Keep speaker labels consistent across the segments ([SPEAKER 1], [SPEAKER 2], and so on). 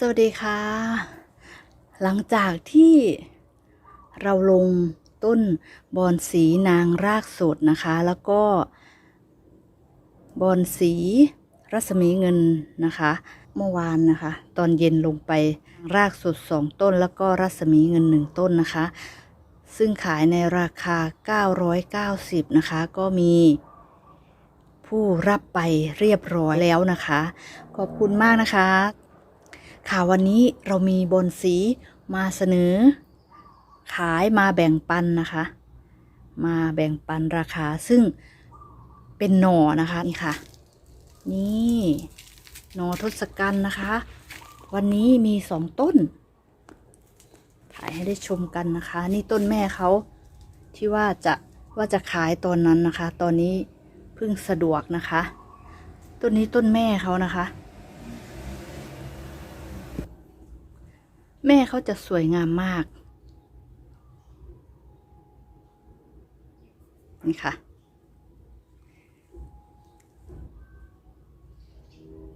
[SPEAKER 1] สวัสดีค่ะ หลังจากที่เราลงต้นบอนสีนางรากสดนะคะ แล้วก็บอนสีรัศมีเงินนะคะ เมื่อวานนะคะ ตอนเย็นลงไปรากสดสองต้น แล้วก็รัศมีเงินหนึ่งต้นนะคะ ซึ่งขายในราคา 990 นะคะ ก็มีผู้รับไปเรียบร้อยแล้วนะคะ ขอบคุณมากนะคะ ค่ะวันนี้เรามีบนสีมาเสนอ ขายมาแบ่งปันนะคะ มาแบ่งปันราคาซึ่งเป็นหน่อนะคะนี่ค่ะ นี่หน่อทศกัณฐ์นะคะ วันนี้มีสองต้น ถ่ายให้ได้ชมกันนะคะ นี่ต้นแม่เขาที่ว่าจะว่าจะขายตอนนั้นนะคะ ตอนนี้เพิ่งสะดวกนะคะ ต้นนี้ต้นแม่เขานะคะ แม่เขาจะสวยงามมาก นี่ค่ะ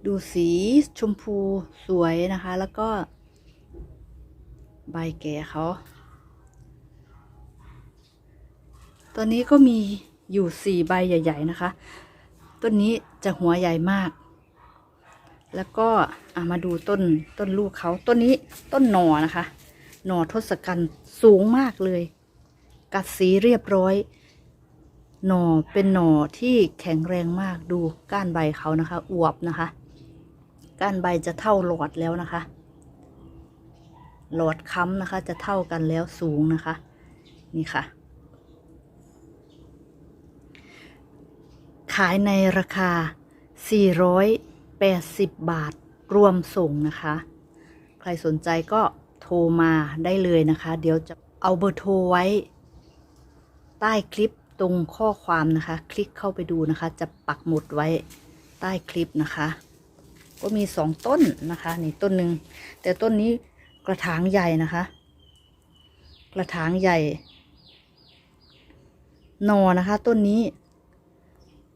[SPEAKER 1] ดูสีชมพูสวยนะคะ แล้วก็ ใบแก่เขาตัวนี้ก็มีอยู่สี่ใบใหญ่ ๆ นะคะ ต้นนี้จะหัวใหญ่มาก แล้วก็มาดูต้นต้นลูกเขาต้นนี้ต้นหนอนะคะ หนอทศกัณฐ์สูงมากเลย กัดสีเรียบร้อย หนอเป็นหนอที่แข็งแรงมากดูก้านใบเขานะคะ อวบนะคะ ก้านใบจะเท่าหลอดแล้วนะคะ หลอดค้ำนะคะ จะเท่ากันแล้วสูงนะคะ นี่ค่ะ ขายในราคา 80 บาทรวมส่งนะคะ ใครสนใจก็โทรมาได้เลยนะคะ เดี๋ยวจะเอาเบอร์โทรไว้ ใต้คลิปตรงข้อความนะคะ คลิกเข้าไปดูนะคะ จะปักหมุดไว้ใต้คลิปนะคะ ก็มีสองต้นนะคะ นี่ต้นหนึ่งแต่ต้นนี้กระถางใหญ่นะคะ กระถางใหญ่นอนะคะ ต้นนี้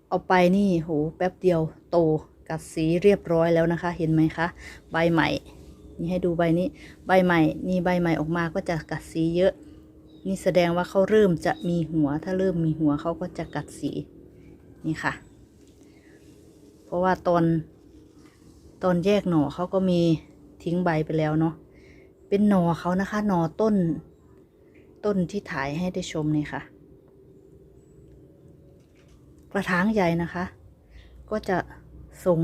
[SPEAKER 1] เอาไปนี่โหแป๊บเดียวโต กัดสีเรียบร้อยแล้วนะคะ เห็นไหมคะใบใหม่ นี่ให้ดูใบนี้ ใบใหม่ นี่ใบใหม่ออกมาก็จะกัดสีเยอะ นี่แสดงว่าเขาเริ่มจะมีหัว ถ้าเริ่มมีหัวเขาก็จะกัดสีนี่ค่ะ เพราะว่าตอนตอนแยกหน่อเขาก็มีทิ้งใบไปแล้วเนาะเป็นหน่อเขานะคะหน่อต้น ต้นที่ถ่ายให้ได้ชมนี่ค่ะ กระถางใหญ่นะคะ ก็จะ ส่ง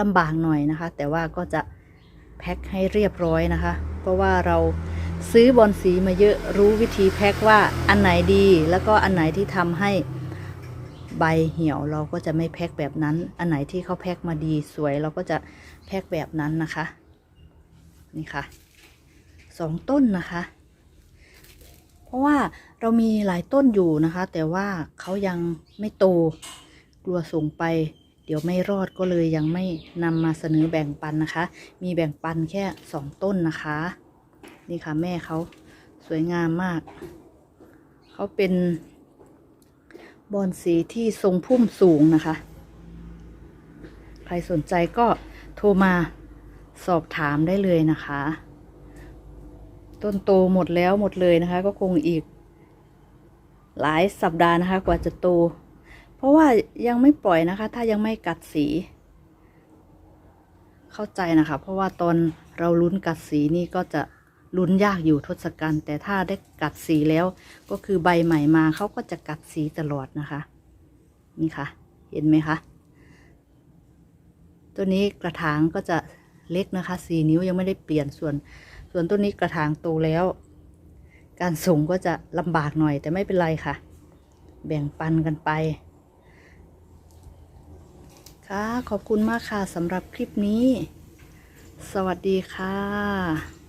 [SPEAKER 1] ลำบากหน่อยนะคะ แต่ว่าก็จะแพ็คให้เรียบร้อยนะคะ เพราะว่าเราซื้อบอลสีมาเยอะรู้วิธีแพ็คว่าอันไหนดี แล้วก็อันไหนที่ทำให้ใบเหี่ยวเราก็จะไม่แพ็คแบบนั้น อันไหนที่เขาแพ็คมาดีสวยเราก็จะแพ็คแบบนั้นนะคะ นี่ค่ะสองต้นนะคะ เพราะว่าเรามีหลายต้นอยู่นะคะ แต่ว่าเขายังไม่โตกลัวส่งไป เดี๋ยวไม่รอดก็เลยยังไม่นำมาเสนอแบ่งปันนะคะ มีแบ่งปันแค่สองต้นนะคะ นี่ค่ะแม่เขาสวยงามมาก เขาเป็นบอนสีที่ทรงพุ่มสูงนะคะ ใครสนใจก็โทรมาสอบถามได้เลยนะคะ ต้นโตหมดแล้วหมดเลยนะคะ ก็คงอีกหลายสัปดาห์นะคะ กว่าจะโต เพราะว่ายังไม่ปล่อยนะคะ ถ้ายังไม่กัดสี เข้าใจนะคะ เพราะว่าตอนเราลุ้นกัดสีนี่ก็จะลุ้นยากอยู่ทศกัณฐ์แต่ถ้าได้กัดสีแล้วก็คือใบใหม่มาเขาก็จะกัดสีตลอดนะคะ นี่ค่ะ เห็นไหมคะตัวนี้กระถางก็จะเล็กนะคะสี่นิ้วยังไม่ได้เปลี่ยนส่วน ส่วนต้นนี้กระถางโตแล้ว การส่งก็จะลำบากหน่อยแต่ไม่เป็นไรค่ะ แบ่งปันกันไป ค่ะ ขอบคุณมากค่ะสำหรับคลิปนี้ สวัสดีค่ะ